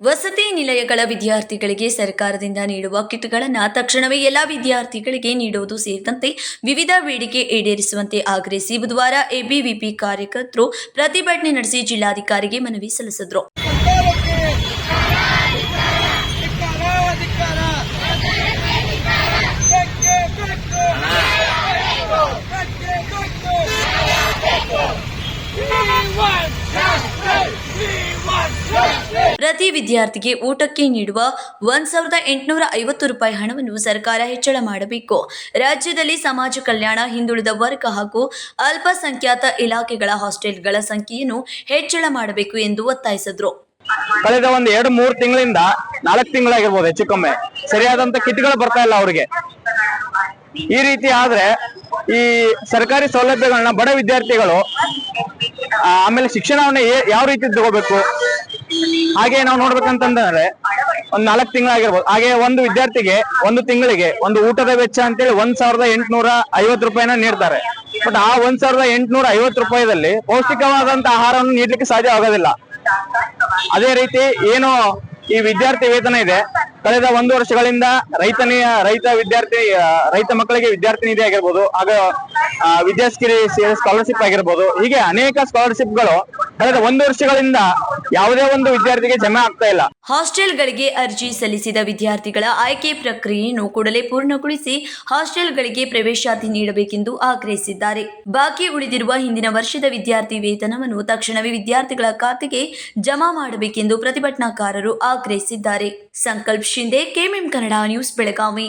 ವಸತಿ ನಿಲಯಗಳ ವಿದ್ಯಾರ್ಥಿಗಳಿಗೆ ಸರ್ಕಾರದಿಂದ ನೀಡುವ ಕಿಟ್ಗಳನ್ನು ತಕ್ಷಣವೇ ಎಲ್ಲ ವಿದ್ಯಾರ್ಥಿಗಳಿಗೆ ನೀಡುವುದು ಸೇರಿದಂತೆ ವಿವಿಧ ಬೇಡಿಕೆ ಈಡೇರಿಸುವಂತೆ ಆಗ್ರಹಿಸಿ ಬುಧವಾರ ಎಬಿವಿಪಿ ಕಾರ್ಯಕರ್ತರು ಪ್ರತಿಭಟನೆ ನಡೆಸಿ ಜಿಲ್ಲಾಧಿಕಾರಿಗೆ ಮನವಿ ಸಲ್ಲಿಸಿದರು. ಪ್ರತಿ ವಿದ್ಯಾರ್ಥಿಗೆ ಊಟಕ್ಕೆ ನೀಡುವ ಒಂದ್ ಸಾವಿರದ ಎಂಟುನೂರ ಐವತ್ತು ರೂಪಾಯಿ ಹಣವನ್ನು ಸರ್ಕಾರ ಹೆಚ್ಚಳ ಮಾಡಬೇಕು. ರಾಜ್ಯದಲ್ಲಿ ಸಮಾಜ ಕಲ್ಯಾಣ, ಹಿಂದುಳಿದ ವರ್ಗ ಹಾಗೂ ಅಲ್ಪಸಂಖ್ಯಾತ ಇಲಾಖೆಗಳ ಹಾಸ್ಟೆಲ್ಗಳ ಸಂಖ್ಯೆಯನ್ನು ಹೆಚ್ಚಳ ಮಾಡಬೇಕು ಎಂದು ಒತ್ತಾಯಿಸಿದ್ರು. ಕಳೆದ ಒಂದ್ ಎರಡು ಮೂರು ತಿಂಗಳಿಂದ ನಾಲ್ಕು ತಿಂಗಳಾಗಿರ್ಬೋದು ಹೆಚ್ಚು ಕಮ್ಮಿ ಸರಿಯಾದಂತ ಕಿಟ್ಗಳು ಬರ್ತಾ ಇಲ್ಲ ಅವ್ರಿಗೆ. ಈ ರೀತಿ ಆದ್ರೆ ಈ ಸರ್ಕಾರಿ ಸೌಲಭ್ಯಗಳನ್ನ ಬಡ ವಿದ್ಯಾರ್ಥಿಗಳು ಆಮೇಲೆ ಶಿಕ್ಷಣವನ್ನ ಯಾವ ರೀತಿ ತಗೋಬೇಕು? ಹಾಗೆ ನಾವು ನೋಡ್ಬೇಕಂತಂದ್ರೆ ಒಂದ್ ನಾಲ್ಕು ತಿಂಗಳಾಗಿರ್ಬೋದು. ಹಾಗೆ ಒಂದು ವಿದ್ಯಾರ್ಥಿಗೆ ಒಂದು ತಿಂಗಳಿಗೆ ಒಂದು ಊಟದ ವೆಚ್ಚ ಅಂತೇಳಿ ಒಂದ್ ಸಾವಿರದ ಎಂಟುನೂರ ಐವತ್ ರೂಪಾಯಿನ ನೀಡ್ತಾರೆ. ಬಟ್ ಆ ಒಂದ್ ಸಾವಿರದ ಎಂಟುನೂರ ಐವತ್ ರೂಪಾಯಿದಲ್ಲಿ ಪೌಷ್ಟಿಕವಾದಂತ ಆಹಾರವನ್ನು ನೀಡ್ಲಿಕ್ಕೆ ಸಾಧ್ಯ ಆಗೋದಿಲ್ಲ. ಅದೇ ರೀತಿ ಏನು ಈ ವಿದ್ಯಾರ್ಥಿ ವೇತನ ಇದೆ. ಕಳೆದ ಒಂದು ವರ್ಷಗಳಿಂದ ರೈತನೇ ರೈತ ವಿದ್ಯಾರ್ಥಿ ರೈತ ಮಕ್ಕಳಿಗೆ ವಿದ್ಯಾರ್ಥಿ ನಿಧಿ ಆಗಿರ್ಬೋದು ಹಾಗೆ ವಿದ್ಯಾಸ್ಕಿರಿ ಸ್ಕಾಲರ್ಶಿಪ್ ಆಗಿರ್ಬೋದು, ಹೀಗೆ ಅನೇಕ ಸ್ಕಾಲರ್ಶಿಪ್ಗಳು ಕಳೆದ ಒಂದು ವರ್ಷಗಳಿಂದ ಯಾವುದೇ ಒಂದು ವಿದ್ಯಾರ್ಥಿಗೆ ಜಮೆ ಆಗ್ತಾ ಇಲ್ಲ. ಹಾಸ್ಟೆಲ್ಗಳಿಗೆ ಅರ್ಜಿ ಸಲ್ಲಿಸಿದ ವಿದ್ಯಾರ್ಥಿಗಳ ಆಯ್ಕೆ ಪ್ರಕ್ರಿಯೆಯನ್ನು ಕೂಡಲೇ ಪೂರ್ಣಗೊಳಿಸಿ ಹಾಸ್ಟೆಲ್ಗಳಿಗೆ ಪ್ರವೇಶಾತಿ ನೀಡಬೇಕೆಂದು ಆಗ್ರಹಿಸಿದ್ದಾರೆ. ಬಾಕಿ ಉಳಿದಿರುವ ಹಿಂದಿನ ವರ್ಷದ ವಿದ್ಯಾರ್ಥಿ ವೇತನವನ್ನು ತಕ್ಷಣವೇ ವಿದ್ಯಾರ್ಥಿಗಳ ಖಾತೆಗೆ ಜಮಾ ಮಾಡಬೇಕೆಂದು ಪ್ರತಿಭಟನಾಕಾರರು ಆಗ್ರಹಿಸಿದ್ದಾರೆ. Sankalp Shinde KMM Kannada news, Belagavi.